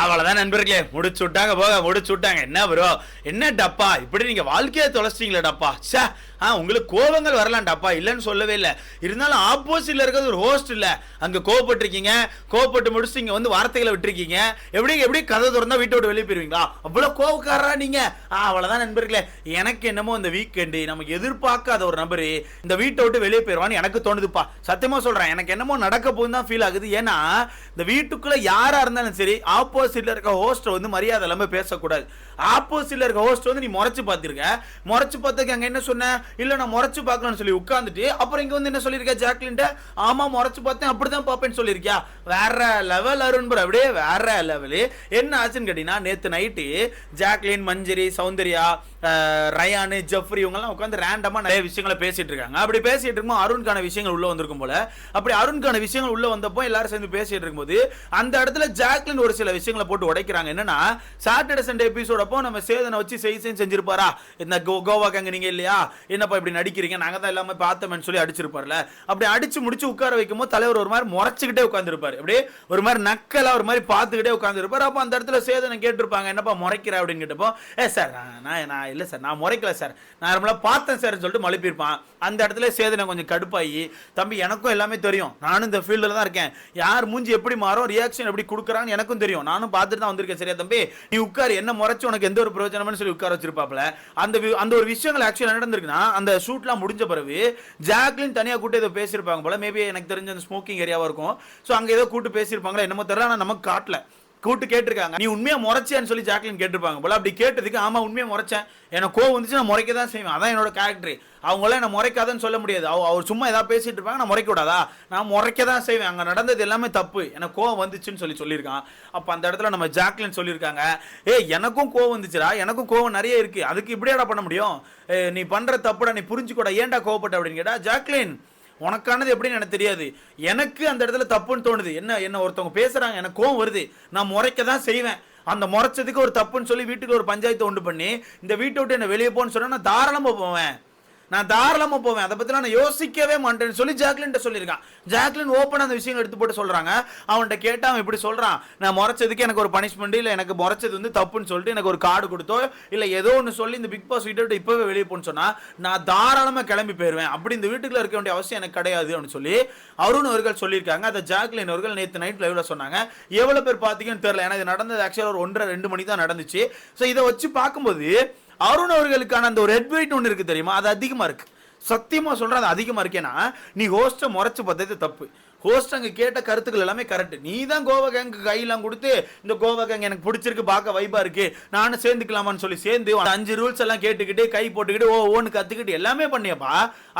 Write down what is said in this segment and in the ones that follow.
அவ்வளவுதான் நண்பர்களே. முடிச்சு விட்டாங்க போக முடிச்சு விட்டாங்க என்ன ப்ரோ என்ன டப்பா? இப்படி நீங்க வாழ்க்கையை தொலைச்சிட்டீங்களே டப்பா. சே ஆ உங்களுக்கு கோபங்கள் வரலாண்டாப்பா இல்லைன்னு சொல்லவே இல்லை. இருந்தாலும் ஆப்போசிட்ல இருக்கிறது ஒரு ஹோஸ்ட் இல்லை. அங்கே கோவப்பட்டிருக்கீங்க. கோவப்பட்டு முடிச்சு இங்கே வந்து வார்த்தைகளை விட்டுருக்கீங்க. எப்படி எப்படி கதை திறந்தா வீட்டை விட்டு வெளியே போயிருவீங்களா? அவ்வளோ கோவக்காரரா நீங்க. ஆ, நண்பர்களே. எனக்கு என்னமோ இந்த வீக்கெண்டு நமக்கு எதிர்பார்க்காத ஒரு நபர் இந்த வீட்டை விட்டு வெளியே போயிடுவான்னு எனக்கு தோணுதுப்பா. சத்தியமாக சொல்கிறேன் எனக்கு என்னமோ நடக்க போகுது தான் ஃபீல் ஆகுது. ஏன்னா இந்த வீட்டுக்குள்ளே யாராக இருந்தாலும் சரி ஆப்போசிட்ல இருக்க ஹோஸ்ட்டை வந்து மரியாதை இல்லாமல் பேசக்கூடாது. ஆப்போசிட்ல இருக்க ஹோஸ்ட் வந்து நீ முறைச்சு பார்த்துருக்க. முறைச்சு பார்த்ததுக்கு அங்கே என்ன சொன்ன? இல்லை நான் முறைச்சு பார்க்கணும்னு சொல்லி உட்காந்துட்டு அப்புறம் இங்கே வந்து என்ன சொல்லியிருக்கா ஜாக்லின்ட்ட? ஆமா முறைச்சு பார்த்தேன் அப்படிதான் பார்ப்பேன்னு சொல்லியிருக்கியா? வேற லெவல் அருண் bro. அப்படியே வேற லெவலு என்ன ஆச்சுன்னு கேட்டீங்கன்னா நேற்று night Jacqueline Manjari Soundarya Rayan Jeffrey இவங்கெல்லாம் உட்காந்து ரேண்டமா நிறைய விஷயங்களை பேசிட்டு இருக்காங்க. அப்படி பேசிகிட்டு இருக்கும்போது அருண்கான விஷயங்கள் உள்ள வந்திருக்கும் போல. அப்படி அருண்கான விஷயங்கள் உள்ள வந்தப்போ எல்லாரும் சேர்ந்து பேசிகிட்டு இருக்கும்போது அந்த இடத்துல ஜாக்லின் ஒரு சில விஷயங்களை போட்டு உடைக்கிறாங்க. என்னன்னா சாட்டர்டே சண்டே எபிசோட் அப்போ நம்ம சேதனை வச்சு செய் செஞ்சிருப்பாரா? இந்த கோ கோவா கேங்க நீங்கள் இல்லையா? என்னப்பா இப்படி நடிக்கிறீங்க? நாங்க தான் எல்லாமே பார்த்தோம்னு சொல்லி அடிச்சிருப்பார்ல. அப்படி அடிச்சு முடிச்சு உட்கார வைக்கும் போது தலைவர் ஒரு மாதிரி முறைச்சுக்கிட்டே உட்காந்துருப்பாரு அப்படியே ஒரு மாதிரி நக்கலா ஒரு மாதிரி பார்த்துக்கிட்டே உட்காந்துருப்பாரு அப்போ அந்த இடத்துல சேதனை கேட்டிருப்பாங்க. என்னப்பா முறைக்கிற அப்படின்னு கேட்டப்போ ஏ சார் நான் நான் இல்லை சார் நான் முறைக்கல சார் நான் நார்மலாக பார்த்தேன் சார்னு சொல்லிட்டு மழுப்பியிருப்பான். அந்த இடத்துல சேதனை கொஞ்சம் கடுப்பாகி தம்பி எனக்கும் எல்லாமே தெரியும். நானும் இந்த ஃபீல்டில் தான் இருக்கேன். யார் மூஞ்சி எப்படி மாறும்? ரியாக்ஷன் எப்படி கொடுக்குறான்னு எனக்கும் தெரியும். நானும் பார்த்துட்டு தான் வந்திருக்கேன். சரியா தம்பி? நீ உட்கார். என்ன முறைச்சு உனக்கு எந்த ஒரு பிரயோஜனம்னு சொல்லி உட்கார வச்சிருப்பாப்ல அந்த வி- அந்த ஒரு விஷயங்கள் ஆக்சுவலாக நடந்திருக்குன்னா அந்த ஷூட்லாம் முடிஞ்ச பிறகு ஜாக்லின் தனியாக கூட்டு ஏதோ பேசியிருப்பாங்க போல. மேபி எனக்கு தெரிஞ்ச அந்த ஸ்மோக்கிங் ஏரியாவாக இருக்கும். ஸோ அங்கே ஏதோ கூட்டு பேசியிருப்பாங்களா என்னமோ தெரியல. ஆனால் நமக்கு காட்டல. கூட்டு கேட்டிருக்காங்க. நீ உண்மையா முறைச்சியான்னு சொல்லி ஜாக்லின் கேட்டிருப்பாங்க போல. அப்படி கேட்டதுக்கு ஆமா உண்மையா முறைச்சேன். எனக்கு கோவம் வந்துச்சு நான் முறைக்க தான் செய்வேன். அதான் என்னோட கேரக்டர் அவங்களாம் என்ன முறைக்காதன்னு சொல்ல முடியாது. அவ அவர் சும்மா ஏதாவது பேசிட்டு இருப்பாங்க நான் முறைக்க கூடாதா? நான் முறைக்க தான் செய்வேன். அங்க நடந்தது எல்லாமே தப்பு. எனக்கு கோவம் வந்துச்சுன்னு சொல்லி சொல்லியிருக்கான். அப்ப அந்த இடத்துல நம்ம ஜாக்லின் சொல்லியிருக்காங்க ஏ எனக்கும் கோவம் வந்துச்சுடா. எனக்கும் கோவம் நிறைய இருக்கு. அதுக்கு இப்படியாடா பண்ண முடியும்? நீ பண்ற தப்புடா நீ புரிஞ்சுக்கூடா. ஏன்டா கோவப்பட்ட? அப்படின்னு கேட்டா ஜாக்லின் உனக்கானது எப்படின்னு எனக்கு தெரியாது. எனக்கு அந்த இடத்துல தப்புன்னு தோணுது. என்ன என்ன ஒருத்தவங்க பேசுறாங்க எனக்கு கோவம் வருது. நான் முறைக்க தான் செய்வேன். அந்த முறைச்சதுக்கு ஒரு தப்புன்னு சொல்லி வீட்டுக்கு ஒரு பஞ்சாயத்தை உண்டு பண்ணி இந்த வீட்டை விட்டு என்ன வெளியே போன்னு சொன்னா நான் தாராளமாக போவேன். நான் தாராளமாக போவேன். அதை பற்றிலாம் நான் யோசிக்கவே மாட்டேன்னு சொல்லி ஜாக்லின்ட்ட சொல்லியிருக்கான். ஜாக்லின் ஓப்பன் அந்த விஷயங்கள் எடுத்து போட்டு சொல்கிறாங்க அவன்கிட்ட கேட்டால் அவன் இப்படி சொல்கிறான் நான் முறைச்சதுக்கு எனக்கு ஒரு பனிஷ்மெண்ட் இல்லை எனக்கு முறைச்சது வந்து தப்புன்னு சொல்லிட்டு எனக்கு ஒரு கார்டு கொடுத்தோ இல்லை ஏதோ ஒன்று சொல்லி இந்த பிக் பாஸ் வீட்டை விட்டு இப்போவே வெளியே போன்னு சொன்னால் நான் தாராளமாக கிளம்பி போயிடுவேன் அப்படி இந்த வீட்டுக்குள்ள இருக்க வேண்டிய அவசியம் எனக்கு கிடையாது அப்படின்னு சொல்லி அருண் அவர்கள் சொல்லியிருக்காங்க. அதை ஜாக்லின் அவர்கள் நேற்று நைட் லைவ்ல சொன்னாங்க. எவ்வளோ பேர் பார்த்தீங்கன்னு தெரியல. எனக்கு இது நடந்தது ஆக்சுவலாக ஒரு ஒன்றரை ரெண்டு மணி தான் நடந்துச்சு. ஸோ இதை வச்சு பார்க்கும்போது அருண் அவர்களுக்கான அந்த ஒரு ஹெட்வெயிட் ஒன்று இருக்குது தெரியுமா? அது அதிகமாக இருக்குது சத்தியமாக சொல்கிறேன் அது அதிகமாக இருக்கேன்னா நீ ஹோஸ்ட்டை முறைச்சி பார்த்தது தப்பு. ஹோஸ்ட் அங்கே கேட்ட கருத்துக்கள் எல்லாமே கரெக்ட் நீ தான் கோவா கேங்கு கையெல்லாம் கொடுத்து இந்த கோவா கேங் எனக்கு பிடிச்சிருக்கு பார்க்க வைப்பாக இருக்கு. நானும் சேர்ந்துக்கலாமான்னு சொல்லி சேர்ந்து அஞ்சு ரூல்ஸ் எல்லாம் கேட்டுக்கிட்டு கை போட்டுக்கிட்டு ஓ ஓன்னு கற்றுக்கிட்டு எல்லாமே பண்ணியப்பா.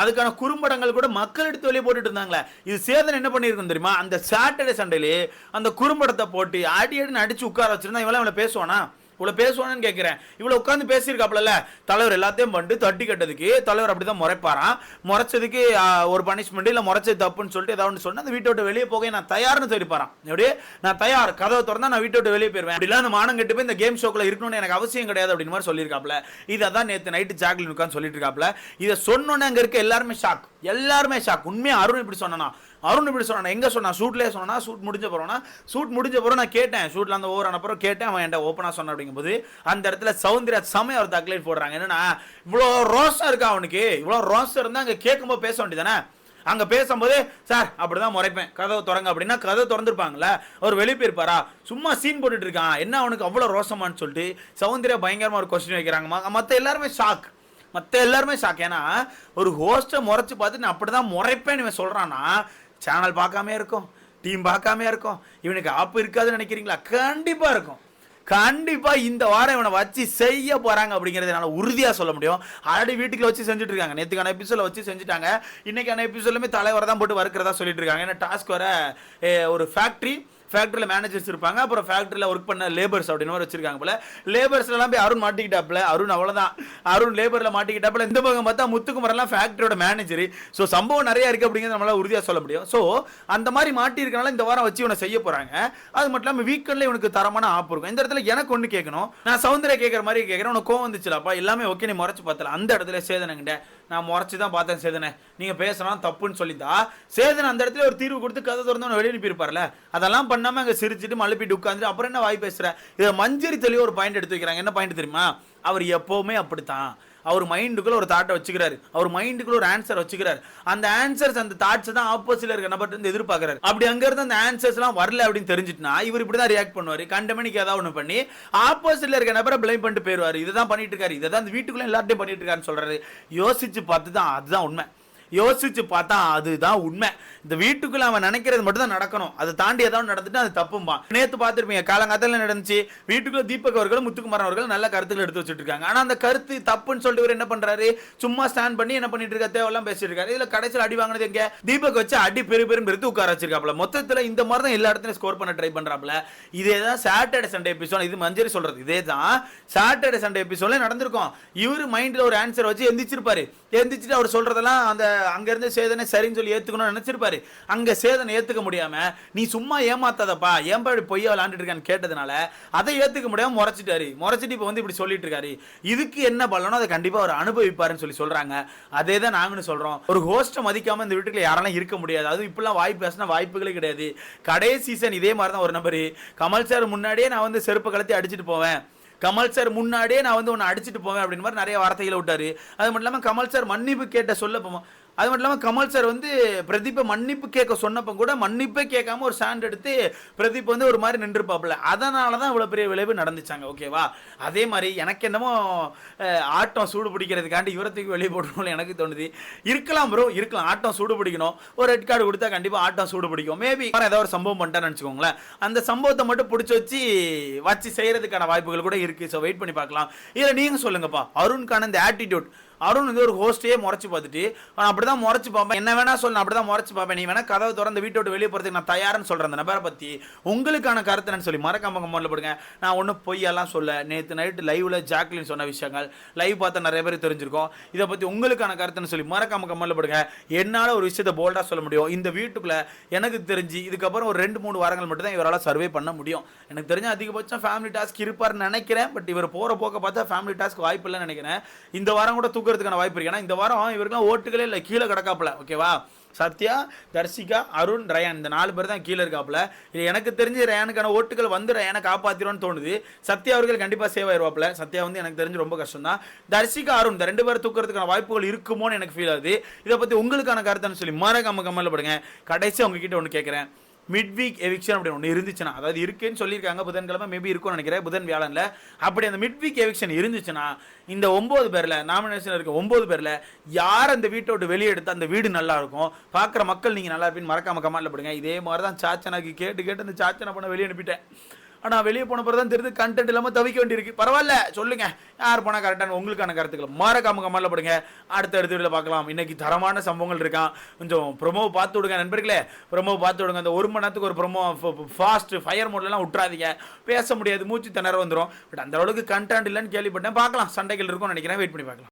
அதுக்கான குறும்படங்கள் கூட மக்கள் எடுத்து வெளியே போட்டுட்டு இருந்தாங்களே. இது சேதன் என்ன பண்ணியிருக்கோம் தெரியுமா? அந்த சாட்டர்டே சண்டேலே அந்த குறும்படத்தை போட்டு அடி அடின்னு அடிச்சு உட்கார வச்சிருந்தா இவெல்லாம் இவளை பேசுவானா? இவ்வளோ பேசுவானு கேட்குறேன் இவ்வளோ உட்காந்து பேசியிருக்காப்புல தலைவர் எல்லாத்தையும் பண்ணிட்டு தட்டி கட்டதுக்கு தலைவர் அப்படி தான் முறைப்பாராம். முறைச்சதுக்கு ஒரு பனிஷ்மெண்ட் இல்லை முறைச்சது தப்புன்னு சொல்லிட்டு ஏதாவது ஒன்று அந்த வீட்டை விட்டு வெளியே போக நான் தயார்னு தெரிப்பாராம் எப்படி? நான் தயார். கதவை திறந்தா நான் வீட்டை விட்டு வெளியே போயிருவேன். அப்படிலாம் அந்த மானம் கெட்டு போய் இந்த கேம் ஷோக்கில் இருக்கணும்னு எனக்கு அவசியம் கிடையாது அப்படின்னு மாதிரி சொல்லியிருக்காப்ல இதை தான் நேற்று நைட்டு ஜாக்லின் உட்காந்து சொல்லிட்டு இருக்காப்புல. இதை சொன்னோன்னே அங்கே இருக்க எல்லாருமே ஷாக் எல்லாருமே ஷாக் உண்மையாக அருண் இப்படி சொன்னா அருண் இப்படி சொன்னான். எங்கே சொன்னா ஷூட்லேயே சொன்னா ஷூட் முடிஞ்ச போறோம்னா ஷூட் முடிஞ்ச போறோம் நான் கேட்டேன். ஷூட்டில் அந்த ஓவர் அனுப்புறம் கேட்டேன். அவன் என்கிட்ட ஓப்பனாக சொன்ன அப்படிங்கும்போது அந்த இடத்துல சௌந்தர்யா சமயம் ஒரு தக்லைட் போடுறாங்க. என்னன்னா இவ்வளோ ரோசா இருக்கா அவனுக்கு? இவ்வளோ ரோஸ் இருந்தால் அங்கே கேட்கும்போது பேச வேண்டியதானே அங்க பேசும்போது சார் அப்படிதான் முறைப்பேன். கதவை திறங்க. அப்படின்னா கதவை திறந்துருப்பாங்கல்ல? அவர் வெளியே போயிருப்பாரா சும்மா சீன் போட்டுட்டு இருக்கான். என்ன அவனுக்கு அவ்வளோ ரோசமானு சொல்லிட்டு சௌந்தர்யா பயங்கரமா ஒரு கொஸ்டின் வைக்கிறாங்க மற்ற எல்லாருமே ஷாக் மற்ற எல்லாருமே ஷாக் ஏன்னா ஒரு ஹோஸ்ட்டை முறைச்சி பார்த்து நான் அப்படி தான் முறைப்பேன் இவன் சொல்கிறான்னா சேனல் பார்க்காமே இருக்கும் டீம் பார்க்காமையே இருக்கும் இவனுக்கு ஆப்பு இருக்காதுன்னு நினைக்கிறீங்களா? கண்டிப்பாக இருக்கும். கண்டிப்பாக இந்த வாரம் இவனை வச்சு செய்ய போகிறாங்க அப்படிங்கிறது என்னால் உறுதியாக சொல்ல முடியும். ஆல்ரெடி வீட்டுக்குள்ள வச்சு செஞ்சுட்டு இருக்காங்க நேற்றுக்கான எபிசோட வச்சு செஞ்சுட்டாங்க. இன்றைக்கான எபிசோட்லுமே தலைவரை தான் போட்டு வறுக்கிறதா சொல்லிட்டு இருக்காங்க ஏன்னா டாஸ்க் வர ஒரு ஃபேக்ட்ரி ஃபேக்டரியில் மேனேஜர்ஸ் இருப்பாங்க. அப்புறம் ஃபேக்டரியில் ஒர்க் பண்ண லேபர்ஸ் அப்படின்னு மாதிரி வச்சிருக்காங்க போல. லேபர்ஸ்லாம் போய் அருண் மாட்டிக்கிட்டாப்ல அருண் அவ்வளோதான் அருண் லேபரில் மாட்டிக்கிட்டாப்ல இந்த பக்கம் பார்த்தா முத்துக்குமரெல்லாம் ஃபேக்டரியோட மேனேஜர் ஸோ சம்பவம் நிறைய இருக்குது அப்படிங்கிறது நம்மளால உறுதியாக சொல்ல முடியும். ஸோ அந்த மாதிரி மாட்டிருக்கனால இந்த வாரம் வச்சு இவனை செய்ய போகிறாங்க அது மட்டும் இல்லாமல் வீக்கெண்டில் இவனுக்கு தரமான ஆப் இருக்கும். இந்த இடத்துல எனக்கு ஒன்று கேட்கணும். நான் சௌந்தர்யா கேட்குற மாதிரி கேட்குறேன் உனக்கு கோவம் வந்துச்சுலாப்பா? எல்லாமே ஓகே நீ முறைச்சு பார்த்தல அந்த இடத்துல சேதனங்கிட்ட. நான் முறைச்சி தான் பார்த்தேன் சேதனை. நீங்கள் பேசலாம் தப்புன்னு சொல்லியிருந்தா சேதன் அந்த இடத்துல ஒரு தீர்வு கொடுத்து கதை திறந்து அவனை வெளியே அனுப்பியிருப்பார்ல? அதெல்லாம் பண்ணாமல் அங்கே சிரிச்சிட்டு மழுப்பிட்டு உட்காந்துட்டு அப்புறம் என்ன வாய் பேசுற? இதை மஞ்சரி தெளிவாக ஒரு பாயிண்ட் எடுத்து வைக்கிறாங்க. என்ன பாயிண்ட் தெரியுமா? அவர் எப்போவுமே அப்படித்தான். அவர் மைண்டுக்குள்ள ஒரு தாட்டை வச்சுக்கிறாரு. அவர் மைண்டுக்குள்ள ஒரு ஆன்சர் வச்சுக்கிறாரு. அந்த ஆன்சர்ஸ் அந்த தாட்ஸ் தான் ஆப்போசிட்ல இருக்க நபர் இருந்து எதிர்பார்க்கறாரு. அப்படி அங்க இருந்து அந்த ஆன்சர்ஸ் எல்லாம் வரல அப்படின்னு தெரிஞ்சிட்டுனா இவர் இப்படி தான் ரியாக்ட் பண்ணுவாரு. கண்டமணிக்கு ஏதாவது ஒன்று பண்ணி ஆப்போசிட்ல இருக்க நபரை ப்ளேம் பண்ணிட்டு போயிருவாரு இதுதான் பண்ணிட்டு இருக்காரு. இதை தான் அந்த வீட்டுக்குள்ள எல்லார்ட்டையும் பண்ணிட்டு இருக்காருன்னு சொல்றாரு. யோசிச்சு பார்த்து தான் அதுதான் உண்மை. யோசிச்சு பார்த்தா அதுதான் உண்மை. இந்த வீட்டுக்குள்ள அவன் நினைக்கிறது மட்டும் தான் நடக்கணும். அதை தாண்டி ஏதாவது நடந்துட்டு அது தப்பும்பா நேத்து பார்த்துருப்பீங்க காலங்காலத்தில் நடந்துச்சு? வீட்டுக்குள்ள தீபக் அவர்களும் முத்துக்குமாரன் அவர்கள் நல்ல கருத்துக்கள் எடுத்து வச்சுட்டு இருக்காங்க ஆனா அந்த கருத்து தப்புன்னு சொல்லிட்டு இவர் என்ன பண்றாரு? சும்மா ஸ்டாண்ட் பண்ணி என்ன பண்ணிட்டு இருக்க தேவையெல்லாம் பேசிட்டு இருக்காரு இதுல கடைசியில் அடி வாங்கினது எங்க? தீபக் வச்சு அடி பெரு பெரும் பெருத்து உட்கார வச்சிருக்காப்ல மொத்தத்துல இந்த மாதிரி தான் எல்லா இடத்துலையும் ஸ்கோர் பண்ண ட்ரை பண்றாப்ல இதே தான் சாட்டர்டே சண்டே எபிசோட் இது மஞ்சரி சொல்றது. இதே தான் சாட்டர்டே சண்டே எபிசோட்ல நடந்திருக்கும். இவரு மைண்ட்ல ஒரு ஆன்சர் வச்சு எந்திரிச்சிருப்பாரு. எந்திரிச்சிட்டு அவர் சொல்றதெல்லாம் அந்த அங்கேருந்து சேதனை சரின்னு சொல்லி ஏற்றுக்கணும்னு நினச்சிருப்பாரு. அங்கே சேதனை ஏத்துக்க முடியாமல் நீ சும்மா ஏமாத்தாதப்பா ஏன்பா இப்படி பொய்யா விளாண்டுட்டு இருக்கான்னு கேட்டதுனால அதை ஏற்றுக்க முடியாமல் முறைச்சிட்டாரு. முறைச்சிட்டு இப்போ வந்து இப்படி சொல்லிட்டு இருக்காரு. இதுக்கு என்ன பண்ணணும் அதை கண்டிப்பாக அவர் அனுபவிப்பாருன்னு சொல்லி சொல்கிறாங்க அதே தான் நாங்களும் சொல்கிறோம் ஒரு ஹோஸ்ட்டை மதிக்காமல் இந்த வீட்டுக்குள்ள யாரெல்லாம் இருக்க முடியாது. அதுவும் இப்படிலாம் வாய்ப்பு பேசினா வாய்ப்புகளே கிடையாது. கடைசி சீசன் இதே மாதிரி தான் ஒரு நம்பர் கமல் சார் முன்னாடியே நான் வந்து செருப்பு கலத்தி அடிச்சுட்டு போவேன். கமல் சார் முன்னாடியே நான் வந்து உன்னை அடிச்சிட்டு போவேன் அப்படின்னு மாதிரி நிறைய வார்த்தைகளை விட்டாரு. அது மட்டும் இல்லாமல் கமல் சார் மன்னிப்பு கேட்ட சொல்ல போவோம். அது மட்டும் இல்லாமல் கமல் சார் வந்து பிரதீப்பை மன்னிப்பு கேட்க சொன்னப்போ கூட மன்னிப்பே கேட்காம ஒரு ஸ்டாண்ட் எடுத்து பிரதீப் வந்து ஒரு மாதிரி நின்றுப்பாப்புல அதனால தான் இவ்வளோ பெரிய விளைவு நடந்துச்சாங்க. ஓகேவா அதே மாதிரி எனக்கு என்னமோ ஆட்டம் சூடு பிடிக்கிறதுக்காண்டி இவரத்துக்கு வெளியே போடணும்னு எனக்கு தோணுது. இருக்கலாம் ப்ரோ இருக்கலாம். ஆட்டம் சூடு பிடிக்கணும். ஒரு ரெட் கார்டு கொடுத்தா கண்டிப்பாக ஆட்டம் சூடு பிடிக்கும். மேபி ஏதாவது ஒரு சம்பவம் பண்ணிட்டான்னு வச்சுக்கோங்களேன் அந்த சம்பவத்தை மட்டும் பிடிச்சி வச்சு வச்சு செய்கிறதுக்கான வாய்ப்புகள் கூட இருக்குது ஸோ வெயிட் பண்ணி பார்க்கலாம். இதில் நீங்கள் சொல்லுங்கப்பா. அருண்கான இந்த ஆட்டிடியூட் அருண் வந்து ஒரு ஹோஸ்டையே முறைச்சு பார்த்துட்டு நான் அப்படி தான் முறைச்சு பார்ப்பேன். என்ன வேணா சொல்ல அப்படி தான் முறைச்சு பார்ப்பேன். நீ வேணா கதவை திறந்து வீட்டை விட்டு வெளியே போகிறதுக்கு நான் தயார்னு சொல்கிறேன் அந்த நபரை பற்றி உங்களுக்கான கருத்து என்னன்னு சொல்லி மறக்காம கமெண்ட்ல போடுங்க. நான் ஒன்றும் பொய்யெல்லாம் சொல்ல நேற்று நைட்டு லைவில் ஜாக்லின் சொன்ன விஷயங்கள் லைவ் பார்த்த நிறைய பேர் தெரிஞ்சிருக்கோம். இதை பற்றி உங்களுக்கான கருத்துன்னு சொல்லி மறக்காம கமெண்ட்ல போடுங்க. என்னால் ஒரு விஷயத்தை போல்டாக சொல்ல முடியும். இந்த வீட்டுக்குள்ளே எனக்கு தெரிஞ்சு இதுக்கப்புறம் ஒரு ரெண்டு மூணு வாரங்கள் மட்டும் தான் இவரால் சர்வே பண்ண முடியும். எனக்கு தெரிஞ்ச அதிகபட்சம் ஃபேமிலி டாஸ்க் இருப்பார்னு நினைக்கிறேன். பட் இவர் போகிற போக்க பார்த்தா ஃபேமிலி டாஸ்க் வாய்ப்பு இல்லைன்னு நினைக்கிறேன். இந்த வாரம் கூட தூக்குறதுக்கான வாய்ப்பு இருக்கு. ஏன்னா இந்த வாரம் இவருக்குலாம் ஓட்டுகளே இல்லை. கீழே கிடக்காப்புல. ஓகேவா சத்யா தர்ஷிகா அருண் ரயான். இந்த நாலு பேர் தான் கீழே இருக்காப்புல. இது எனக்கு தெரிஞ்சு ரயானுக்கான ஓட்டுகள் வந்து ரயானை காப்பாத்திரும்னு தோணுது. சத்யா அவர்கள் கண்டிப்பாக சேவ் ஆயிருவாப்புல. சத்யா வந்து எனக்கு தெரிஞ்சு ரொம்ப கஷ்டம் தான் தர்ஷிகா அருண் இந்த ரெண்டு பேரும் தூக்குறதுக்கான வாய்ப்புகள் இருக்குமோன்னு எனக்கு ஃபீல் ஆகுது. இதை பற்றி உங்களுக்கான கருத்துன்னு சொல்லி மறக்காம கம்மல படுங்க. கடைசி உங்ககிட்ட ஒன்று கேட்குறேன் மிட் வீக் எவிக்ஷன் அப்படி ஒன்று இருந்துச்சுன்னா அதாவது இருக்குன்னு சொல்லியிருக்காங்க புதன்கிழமை மேபி இருக்கும்னு நினைக்கிறேன் புதன் வியாழனில். அப்படி அந்த மிட் வீக் எவிக்ஷன் இருந்துச்சுன்னா இந்த ஒம்பது பேரில் நாமினேஷன் இருக்க ஒம்பது பேரில் யார் அந்த வீட்டை விட்டு வெளியே எடுத்து அந்த வீடு நல்லா இருக்கும்? பார்க்குற மக்கள் நீங்கள் நல்லா இருப்பீங்கன்னு மறக்காம கமெண்ட்ல போடுங்க. இதே மாதிரி தான் சாச்சனாக்கு கேட்டு கேட்டு அந்த சாச்சனை பண்ண வெளியே அனுப்பிட்டேன். ஆனால் வெளியே போன பிறகு தான் தெரியுது கண்டென்ட் இல்லாமல் தவிக்க வேண்டியிருக்கு. பரவாயில்ல சொல்லுங்க. யார் போனால் கரெக்டான உங்களுக்கான கருத்துக்கள்? மறக்காம கமெண்ட்ல போடுங்க. அடுத்த அடுத்த வீடியோவில் பார்க்கலாம். இன்னைக்கு தரமான சம்பவங்கள் இருக்கான் கொஞ்சம் ப்ரொமோ பார்த்து விடுங்க நண்பர்களே. ப்ரொமோ பார்த்து விடுங்க. அந்த ஒரு மணி நேரத்துக்கு ஒரு ப்ரொமோ ஃபாஸ்ட் ஃபயர் மோட்லலாம் விட்றாதீங்க பேச முடியாது மூச்சு திணற வந்துடும் பட் அந்த அளவுக்கு கண்டென்ட் இல்லைன்னு கேள்விப்பட்டேன். பார்க்கலாம். சண்டைகள் இருக்கும்னு நினைக்கிறேன். வெயிட் பண்ணி பார்க்கலாம்.